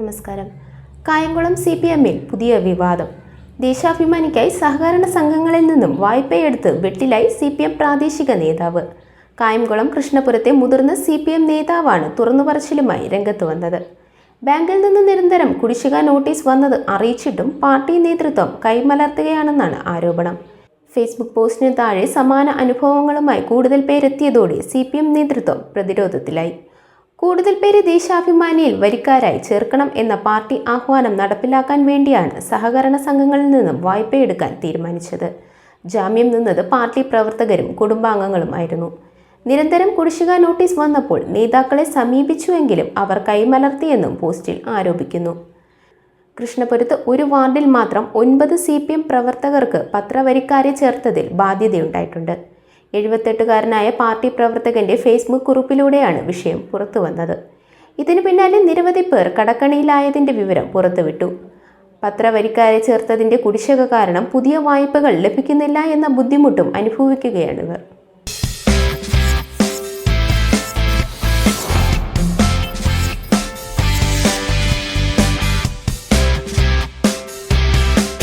നമസ്കാരം. Kayamkulam C P എമ്മിൽ പുതിയ വിവാദം. ദേശാഭിമാനിക്കായി സഹകരണ സംഘങ്ങളിൽ നിന്നും വായ്പയെടുത്ത് വെട്ടിലായി സി പി എം പ്രാദേശിക നേതാവ്. കായംകുളം കൃഷ്ണപുരത്തെ മുതിർന്ന സി പി എം നേതാവാണ് തുറന്നുപറച്ചിലുമായി രംഗത്ത് വന്നത്. ബാങ്കിൽ നിന്ന് നിരന്തരം കുടിശ്ശിക നോട്ടീസ് വന്നത് അറിയിച്ചിട്ടും പാർട്ടി നേതൃത്വം കൈമലർത്തുകയാണെന്നാണ് ആരോപണം. ഫേസ്ബുക്ക് പോസ്റ്റിന് താഴെ സമാന അനുഭവങ്ങളുമായി കൂടുതൽ പേരെത്തിയതോടെ സി പി എം നേതൃത്വം പ്രതിരോധത്തിലായി. കൂടുതൽ പേരെ ദേശാഭിമാനിയിൽ വരിക്കാരായി ചേർക്കണം എന്ന പാർട്ടി ആഹ്വാനം നടപ്പിലാക്കാൻ വേണ്ടിയാണ് സഹകരണ സംഘങ്ങളിൽ നിന്നും വായ്പയെടുക്കാൻ തീരുമാനിച്ചത്. ജാമ്യം നിന്നത് പാർട്ടി പ്രവർത്തകരും കുടുംബാംഗങ്ങളുമായിരുന്നു. നിരന്തരം കുടിശ്ശിക നോട്ടീസ് വന്നപ്പോൾ നേതാക്കളെ സമീപിച്ചുവെങ്കിലും അവർ കൈമലർത്തിയെന്നും പോസ്റ്റിൽ ആരോപിക്കുന്നു. കൃഷ്ണപുരത്ത് ഒരു വാർഡിൽ മാത്രം ഒൻപത് സി പി എം പ്രവർത്തകർക്ക് പത്രവരിക്കാരെ ചേർത്തതിൽ ബാധ്യതയുണ്ടായിട്ടുണ്ട്. എഴുപത്തെട്ടുകാരനായ പാർട്ടി പ്രവർത്തകന്റെ ഫേസ്ബുക്ക് കുറിപ്പിലൂടെയാണ് വിഷയം പുറത്തുവന്നത്. ഇതിനു പിന്നാലെ നിരവധി പേർ കടക്കണിയിലായതിന്റെ വിവരം പുറത്തുവിട്ടു. പത്രവരിക്കാരെ ചേർത്തതിന്റെ കുടിശ്ശിക കാരണം പുതിയ വായ്പകൾ ലഭിക്കുന്നില്ല എന്ന ബുദ്ധിമുട്ടും അനുഭവിക്കുകയാണിവർ